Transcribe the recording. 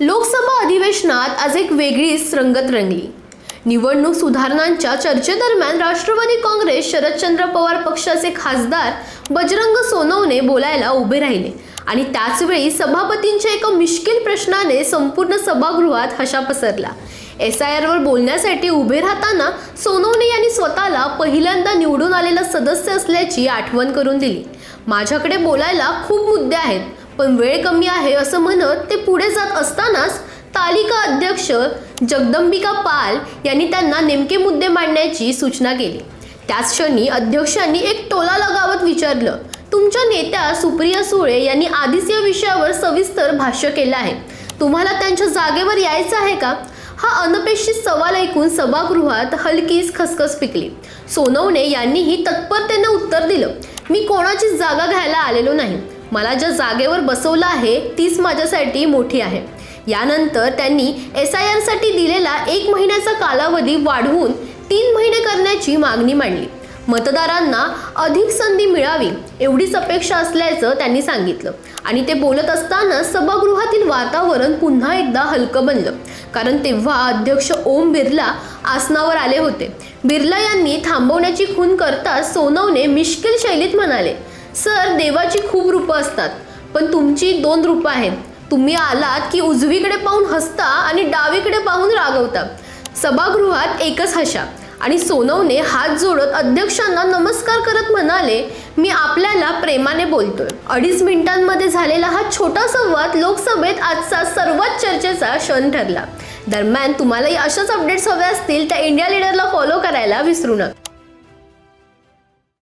लोकसभा अधिवेशनात आज एक वेगळीच रंगत रंगली. निवडणूक सुधारणांच्या चर्चेदरम्यान राष्ट्रवादी काँग्रेस शरदचंद्र पवार पक्षाचे खासदार बजरंग सोनवणे बोलायला उभे राहिले आणि त्याचवेळी सभापतींच्या एका मिश्किल प्रश्नाने संपूर्ण सभागृहात हशा पसरला. एस आय आरवर बोलण्यासाठी उभे राहताना सोनवणे यांनी स्वतःला पहिल्यांदा निवडून आलेला सदस्य असल्याची आठवण करून दिली. माझ्याकडे बोलायला खूप मुद्दे आहेत. पण वेळ कमी आहे असं म्हणत ते पुढे जात असतानाच तालिका अध्यक्ष जगदंबिका पाल यांनी त्यांना नेमके मुद्दे मांडण्याची सूचना केली. त्याच क्षणी अध्यक्षांनी एक टोला लगावत विचारलं तुमच्या नेत्या सुप्रिया सुळे यांनी आधीच या विषयावर सविस्तर भाष्य केलं आहे. तुम्हाला त्यांच्या जागेवर यायचं आहे का? हा अनपेक्षित सवाल ऐकून सभागृहात हलकीच खसखस पिकली. सोनवणे यांनीही तत्परतेनं उत्तर दिलं मी कोणाची जागा घ्यायला आलेलो नाही. मला ज्या जागेवर बसवलं आहे तीच माझ्यासाठी मोठी आहे. यानंतर त्यांनी एस आय आरसाठी दिलेला एक महिन्याचा कालावधी वाढवून तीन महिने करण्याची मागणी मांडली. मतदारांना अधिक संधी मिळावी एवढीच अपेक्षा असल्याचं त्यांनी सांगितलं. आणि ते बोलत असताना सभागृहातील वातावरण पुन्हा एकदा हलकं बनलं. कारण तेव्हा अध्यक्ष ओम बिर्ला आसनावर आले होते. बिर्ला यांनी थांबवण्याची खून करता सोनवणे मिश्किल शैलीत म्हणाले सर देवाची खूप रूपं असतात. पण तुमची दोन रूपं आहेत. तुम्ही आलात की उजवीकडे पाहून हसता आणि डावीकडे पाहून रागवता. सभागृहात एकच हशा. आणि सोनवने हात जोडत अध्यक्षांना नमस्कार करत म्हणाले मी आपल्याला प्रेमाने बोलतोय. अडीच मिनिटांमध्ये झालेला हा छोटा संवाद लोकसभेत आजचा सर्वात चर्चेचा क्षण ठरला. दरम्यान तुम्हालाही अशाच अपडेट्स हवे असतील त्या इंडिया लीडरला फॉलो करायला विसरू नका.